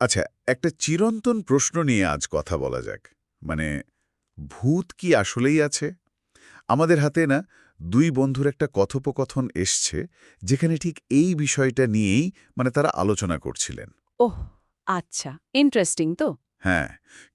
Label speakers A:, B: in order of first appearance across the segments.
A: আচ্ছা একটা চিরন্তন প্রশ্ন নিয়ে আজ কথা বলা যাক। মানে ভূত কি আসলেই আছে? আমাদের হাতে না দুই বন্ধুর একটা কথোপকথন এসছে যেখানে ঠিক এই বিষয়টা নিয়েই মানে তারা আলোচনা করছিলেন।
B: ওহ আচ্ছা ইন্টারেস্টিং তো।
A: হ্যাঁ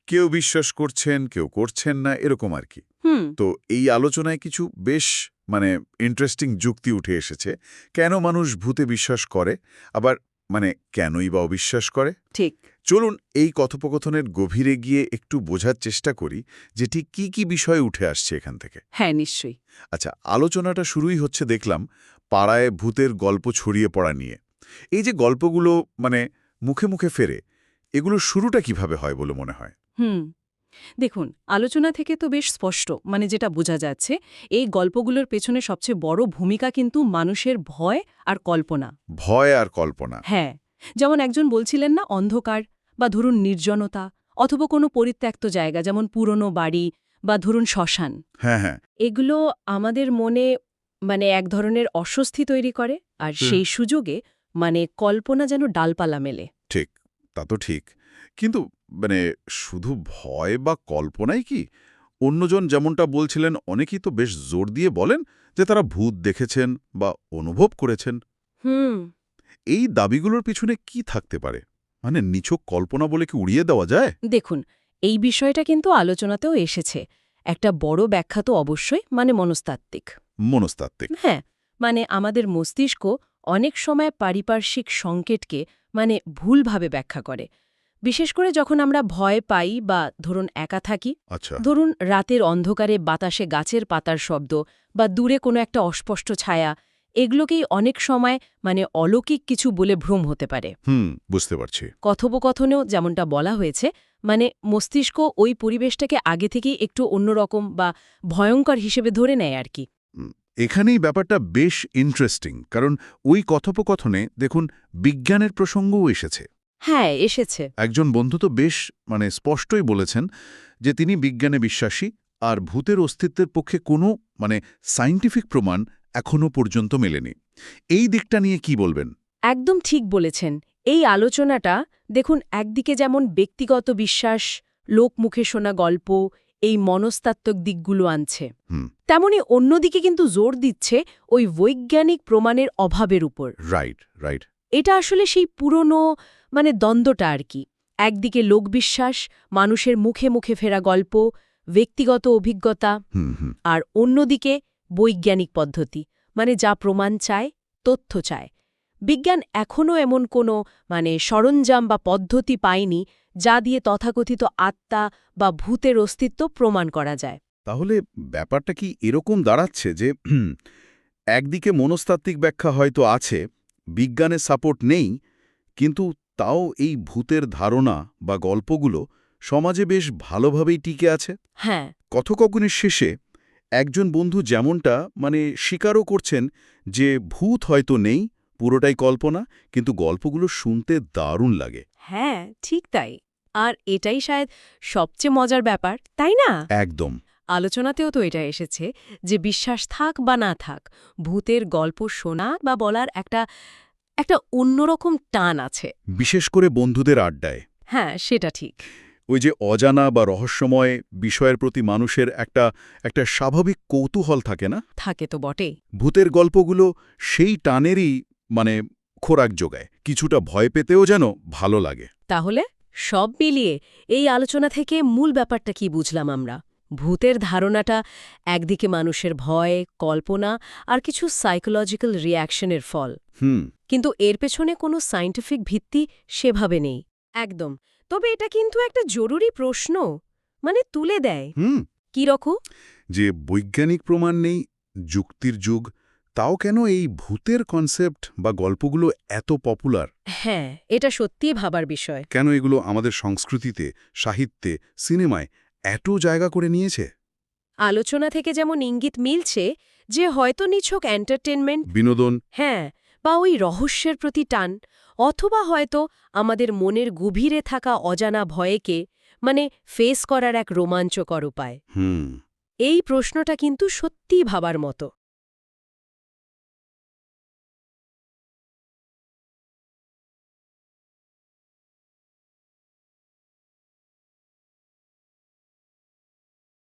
A: কেউ বিশ্বাস করছেন কেউ করছেন না এরকম আর কি।
B: হুম।
A: তো এই আলোচনায় কিছু বেশ মানে ইন্টারেস্টিং যুক্তি উঠে এসেছে। কেন মানুষ ভূতে বিশ্বাস করে? আবার মানে কেনই বা অবিশ্বাস করে?
B: ঠিক।
A: চলুন এই কথোপকথনের গভীরে গিয়ে একটু বোঝার চেষ্টা করি যে ঠিক কী কী বিষয় উঠে আসছে এখান থেকে।
B: হ্যাঁ নিশ্চয়ই।
A: আচ্ছা আলোচনাটা শুরুই হচ্ছে দেখলাম পাড়ায় ভূতের গল্প ছড়িয়ে পড়া নিয়ে। এই যে গল্পগুলো মানে মুখে মুখে ফেরে এগুলো শুরুটা কীভাবে হয় বলে মনে হয়?
B: হুম। দেখুন আলোচনা থেকে তো বেশ স্পষ্ট মানে যেটা বোঝা যাচ্ছে এই গল্পগুলোর পেছনে সবচেয়ে বড় ভূমিকা কিন্তু মানুষের ভয় আর কল্পনা।
A: ভয় আর কল্পনা।
B: হ্যাঁ যেমন একজন বলছিলেন না অন্ধকার বা ধরুন নির্জনতা অথবা কোনো পরিত্যক্ত জায়গা যেমন পুরনো বাড়ি বা ধরুন শ্মশান।
A: হ্যাঁ হ্যাঁ।
B: এগুলো আমাদের মনে মানে এক ধরনের অস্বস্তি তৈরি করে আর সেই সুযোগে মানে কল্পনা যেন ডালপালা মেলে।
A: ঠিক তা তো ঠিক। কিন্তু মানে শুধু ভয় বা কল্পনাই কি? অন্যজন যেমনটা বলছিলেন অনেকেই তো বেশ জোর দিয়ে বলেন যে তারা ভূত দেখেছেন বা অনুভব করেছেন।
B: হুম।
A: এই দাবিগুলোর পিছনে কি থাকতে পারে? মানে নিছক কল্পনা বলে কি উড়িয়ে দেওয়া যায়?
B: দেখুন এই বিষয়টা কিন্তু আলোচনাতেও এসেছে। একটা বড় ব্যাখ্যা তো অবশ্যই মানে মনস্তাত্ত্বিক।
A: মনস্তাত্ত্বিক।
B: হ্যাঁ মানে আমাদের মস্তিষ্ক অনেক সময় পারিপার্শ্বিক সংকেতকে মানে ভুলভাবে ব্যাখ্যা করে। বিশেষ করে যখন আমরা ভয় পাই বা ধরুন একা থাকি
A: আচ্ছা।
B: ধরুন রাতের অন্ধকারে বাতাসে গাছের পাতার শব্দ বা দূরে কোনো একটা অস্পষ্ট ছায়া এগুলোকেই অনেক সময় মানে অলৌকিক কিছু বলে ভ্রম হতে পারে।
A: হুম বুঝতে পারছি।
B: কথোপকথনেও যেমনটা বলা হয়েছে মানে মস্তিষ্ক ওই পরিবেশটাকে আগে থেকেই একটু অন্যরকম বা ভয়ঙ্কর হিসেবে ধরে নেয় আর কি।
A: এখানেই ব্যাপারটা বেশ ইন্টারেস্টিং কারণ ওই কথোপকথনে দেখুন বিজ্ঞানের প্রসঙ্গও এসেছে।
B: হ্যাঁ এসেছে।
A: একজন বন্ধু তো বেশ মানে স্পষ্টই বলেছেন যে তিনি বিজ্ঞানে বিশ্বাসী আর ভূতের অস্তিত্বের পক্ষে কোনো মানে সাইন্টিফিক প্রমাণ এখনও পর্যন্ত মেলেনি। এই দিকটা নিয়ে কি বলবেন?
B: একদম ঠিক বলেছেন। এই আলোচনাটা দেখুন একদিকে যেমন ব্যক্তিগত বিশ্বাস লোকমুখে শোনা গল্প এই মনস্তাত্ত্বিক দিকগুলো আনছে। তেমনি অন্যদিকে কিন্তু জোর দিচ্ছে ওই বৈজ্ঞানিক প্রমাণের অভাবের উপর।
A: রাইট রাইট
B: এটা আসলে সেই পুরনো মানে দ্বন্দ্বটা আর কি। একদিকে লোকবিশ্বাস মানুষের মুখে মুখে ফেরা গল্প ব্যক্তিগত অভিজ্ঞতা আর অন্যদিকে বৈজ্ঞানিক পদ্ধতি মানে যা প্রমাণ চায় তথ্য চায়। বিজ্ঞান এখনও এমন কোনো মানে সরঞ্জাম বা পদ্ধতি পায়নি যা দিয়ে তথাকথিত আত্মা বা ভূতের অস্তিত্ব প্রমাণ করা যায়।
A: তাহলে ব্যাপারটা কি এরকম দাঁড়াচ্ছে যে একদিকে মনস্তাত্ত্বিক ব্যাখ্যা হয়তো আছে বিজ্ঞানের সাপোর্ট নেই কিন্তু তাও এই ভূতের ধারণা বা গল্পগুলো সমাজে বেশ ভালোভাবেই টিকে আছে।
B: হ্যাঁ।
A: কথোপকথনের শেষে একজন বন্ধু যেমনটা মানে স্বীকারও করছেন যে ভূত হয়তো নেই পুরোটাই কল্পনা কিন্তু গল্পগুলো শুনতে দারুণ লাগে।
B: হ্যাঁ ঠিক তাই। আর এটাই শায়দ সবচেয়ে মজার ব্যাপার তাই না?
A: একদম।
B: আলোচনাতেও তো এটা এসেছে যে বিশ্বাস থাক বা না থাক ভূতের গল্প শোনা বা বলার একটা একটা অন্যরকম টান আছে।
A: বিশেষ করে বন্ধুদের আড্ডায়।
B: হ্যাঁ সেটা ঠিক।
A: ওই যে অজানা বা রহস্যময় বিষয়ের প্রতি মানুষের একটা একটা স্বাভাবিক কৌতূহল থাকে না?
B: থাকে তো বটে।
A: ভূতের গল্পগুলো সেই টানেরই মানে খোরাক যোগায়। কিছুটা ভয় পেতেও যেন ভালো লাগে।
B: তাহলে সব মিলিয়ে এই আলোচনা থেকে মূল ব্যাপারটা কি বুঝলাম আমরা? ভূতের ধারণাটা একদিকে মানুষের ভয় কল্পনা আর কিছু সাইকোলজিক্যাল রিয়াকশনের ফল।
A: হুম।
B: কিন্তু এর পেছনে কোনো সায়েন্টিফিক ভিত্তি সেভাবে নেই। একদম। তবে এটা কিন্তু একটা জরুরি প্রশ্ন মানে তুলে দেয়। রকম
A: যে বৈজ্ঞানিক প্রমাণ নেই যুক্তির যুগ তাও কেন এই ভূতের কনসেপ্ট বা গল্পগুলো এত পপুলার
B: হ্যাঁ এটা সত্যিই ভাবার বিষয়।
A: কেন এগুলো আমাদের সংস্কৃতিতে সাহিত্যে সিনেমায় এত জায়গা করে নিয়েছে।
B: আলোচনা থেকে যেমন ইঙ্গিত মিলছে যে হয়তো নিছক এন্টারটেনমেন্ট
A: বিনোদন।
B: হ্যাঁ বা ওই রহস্যের প্রতি টান অথবা হয়তো আমাদের মনের গভীরে থাকা অজানা ভয়েকে মানে ফেস করার এক রোমাঞ্চকর উপায়।
A: হুম।
B: এই প্রশ্নটা কিন্তু সত্যি ভাবার মতো।